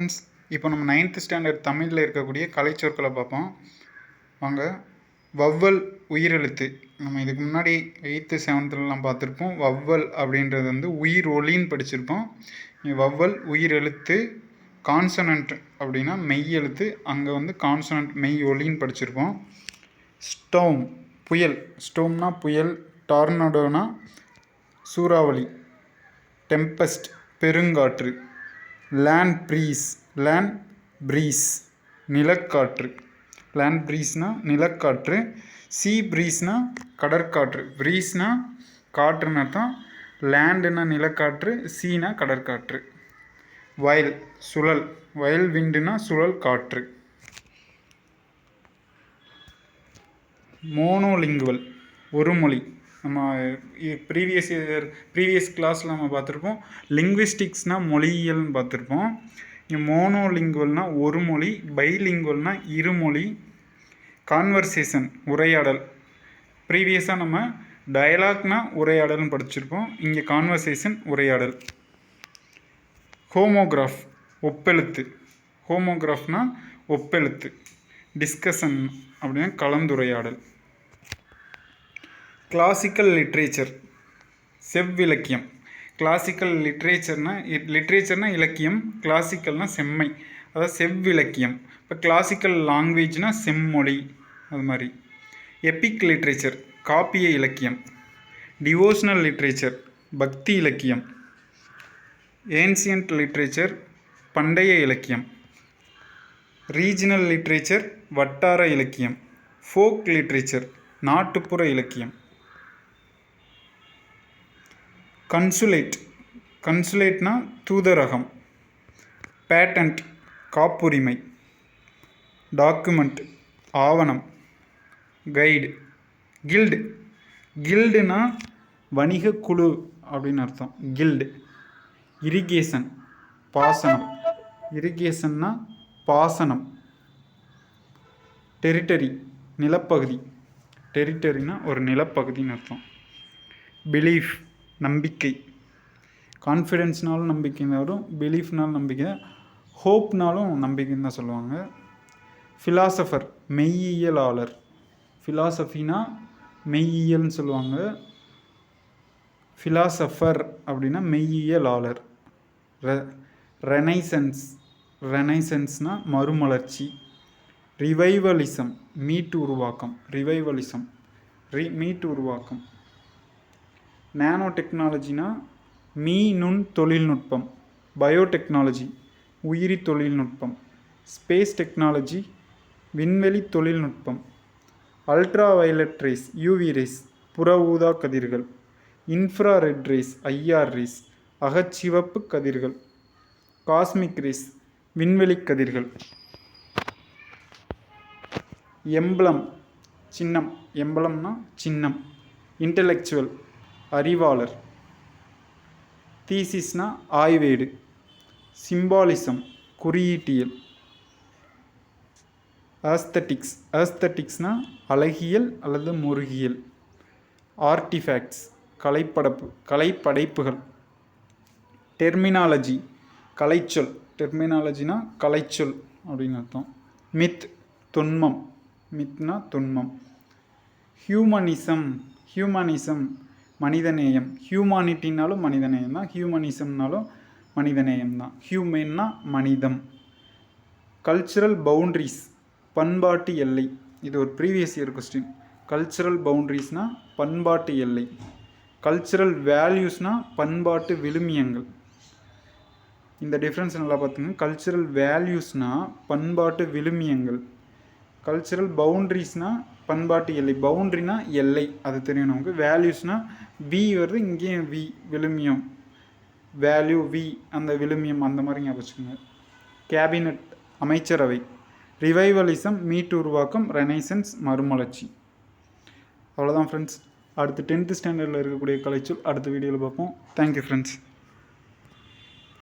Friends இப்போ நம்ம ninth standard தமிழில் இருக்கக்கூடிய கலைச்சொற்களை பார்ப்போம். வாங்க வவ்வல் உயிரெழுத்து. நம்ம இதுக்கு முன்னாடி எயித்து செவன்த்துலலாம் பார்த்துருப்போம். வவ்வல் அப்படின்றது வந்து உயிர் ஒலின்னு படிச்சிருப்போம். வவ்வல் உயிரெழுத்து கான்சனன்ட் அப்படின்னா மெய் எழுத்து அங்கே வந்து கான்சனன்ட் மெய் ஒலின்னு படிச்சிருப்போம். ஸ்டோம் புயல். ஸ்டோம்னா புயல் டார்னடோனா சூறாவளி. டெம்பஸ்ட் பெருங்காற்று. லேண்ட் ப்ரீஸ் லேண்ட் ப்ரீஸ் நிலக்காற்று. லேண்ட் ப்ரீஸ்னால் நிலக்காற்று சீ ப்ரீஸ்னால் கடற்காற்று. ப்ரீஸ்னா காற்றுன்னு அர்த்தம் லேண்டுனா நிலக்காற்று சீனா கடற்காற்று. வயல் சுழல். வயல் விண்டுனா சுழல் காற்று. மோனோலிங்குவல் ஒரு மொழி. நம்ம ப்ரீவியஸ் இயர் ப்ரீவியஸ் கிளாஸில் நம்ம பார்த்துருப்போம். லிங்குவிஸ்டிக்ஸ்னால் மொழியியல்னு பார்த்துருப்போம். இங்கே மோனோலிங்குவல்னால் ஒரு மொழி பைலிங்குவல்னால் இருமொழி கான்வர்சேஷன் உரையாடல். ப்ரீவியஸாக நம்ம டயலாக்னா உரையாடல்னு படிச்சிருப்போம். இங்கே கான்வர்சேஷன் உரையாடல். ஹோமோகிராஃப் ஒப்பெழுத்து. ஹோமோகிராஃப்னால் ஒப்பெழுத்து. டிஸ்கஷன் அப்படின்னா கலந்துரையாடல். கிளாசிக்கல் லிட்ரேச்சர் செவ்விலக்கியம். கிளாசிக்கல் லிட்ரேச்சர்னால் லிட்ரேச்சர்னால் இலக்கியம் கிளாசிக்கல்னால் செம்மை. அதாவது செவ்விலக்கியம். இப்போ கிளாசிக்கல் லாங்குவேஜ்னால் செம்மொழி அது மாதிரி. எப்பிக் லிட்ரேச்சர் காப்பிய இலக்கியம். டிவோஷனல் லிட்ரேச்சர் பக்தி இலக்கியம். ஏன்சியன்ட் லிட்ரேச்சர் பண்டைய இலக்கியம். ரீஜனல் லிட்ரேச்சர் வட்டார இலக்கியம். ஃபோக் லிட்ரேச்சர் நாட்டுப்புற இலக்கியம். கன்சுலேட். கன்சுலேட்னா தூதரகம். பேட்டன்ட் காப்புரிமை. டாக்குமெண்ட் ஆவணம். கைடு. கில்டு. கில்டுனா வணிக குழு அப்படின்னு அர்த்தம். கில்டு. இரிகேஷன் பாசனம். இரிகேஷன்னா பாசனம். டெரிட்டரி நிலப்பகுதி. டெரிட்டரினா ஒரு நிலப்பகுதின்னு அர்த்தம். பிலீஃப். நம்பிக்கை. கான்ஃபிடென்ஸ்னாலும் நம்பிக்கை வரும் பிலீஃப்னாலும் நம்பிக்கை. ஹோப்னாலும் நம்பிக்கைன்னு தான் சொல்லுவாங்க. ஃபிலாசபர் மெய்யியலாளர். ஃபிலாசபினா மெய்யியல்னு சொல்லுவாங்க. ஃபிலாசபர் அப்படின்னா மெய்யியலாளர். ரெ ரெனைசன்ஸ் ரெனைசன்ஸ்னால் மறுமலர்ச்சி. ரிவைவலிசம் மீட்டு உருவாக்கம். ரிவைவலிசம் ரி மீட்டு உருவாக்கம். நேனோ டெக்னாலஜினா மீ நுண் தொழில்நுட்பம் பயோடெக்னாலஜி உயிரி தொழில்நுட்பம் ஸ்பேஸ் டெக்னாலஜி விண்வெளி தொழில்நுட்பம் ultraviolet rays UV rays புற ஊதா கதிர்கள் infrared rays IR rays அகச்சிவப்பு கதிர்கள் காஸ்மிக் ரேஸ் விண்வெளி கதிர்கள். எம்பளம் சின்னம். எம்பளம்னா சின்னம். இன்டலெக்சுவல். அறிவாளர். தீசிஸ்னா ஆய்வேடு. சிம்பாலிசம் குறியீட்டியல். ஆஸ்தட்டிக்ஸ் ஆஸ்தட்டிக்ஸ்னா அழகியல் அல்லது முருகியல். ஆர்டிஃபேக்ட்ஸ் கலைப்படப்பு கலைப்படைப்புகள். டெர்மினாலஜி கலைச்சொல். டெர்மினாலஜினா கலைச்சொல் அப்படின்னு அர்த்தம். மித் தொன்மம். மித்னா தொன்மம். ஹியூமனிசம் ஹியூமனிசம் மனிதநேயம். ஹியூமானிட்டினாலும் மனிதநேயம் தான் ஹியூமனிசம்னாலும் மனிதநேயம் தான் ஹியூமன்னா மனிதம். கல்ச்சுரல் பவுண்ட்ரிஸ் பண்பாட்டு எல்லை. இது ஒரு ப்ரீவியஸ் இயர் கொஸ்டின் கல்ச்சுரல் பவுண்ட்ரிஸ்னால் பண்பாட்டு எல்லை. கல்ச்சுரல் வேல்யூஸ்னால் பண்பாட்டு விழுமியங்கள். இந்த டிஃப்ரென்ஸ் நல்லா பார்த்துங்க. கல்ச்சுரல் வேல்யூஸ்னால் பண்பாட்டு விழுமியங்கள். கல்ச்சுரல் பவுண்ட்ரிஸ்னால் பண்பாட்டு எல்லை. பவுண்ட்ரினா எல்லை அது தெரியும் நமக்கு. வேல்யூஸ்னால் வி வருது இங்கேயும் வி விழுமியம். வேல்யூ வி அந்த விழுமியம் அந்த மாதிரி ஞாபகம் வச்சுக்கோங்க. கேபினட் அமைச்சரவை. ரிவைவலிசம் மீட்டு உருவாக்கம் ரெனைசன்ஸ் மறுமலர்ச்சி. அவ்வளோதான் ஃப்ரெண்ட்ஸ் அடுத்து டென்த்து ஸ்டாண்டர்டில் இருக்கக்கூடிய கலைச்சொல் அடுத்த வீடியோவில் பார்ப்போம். Thank you friends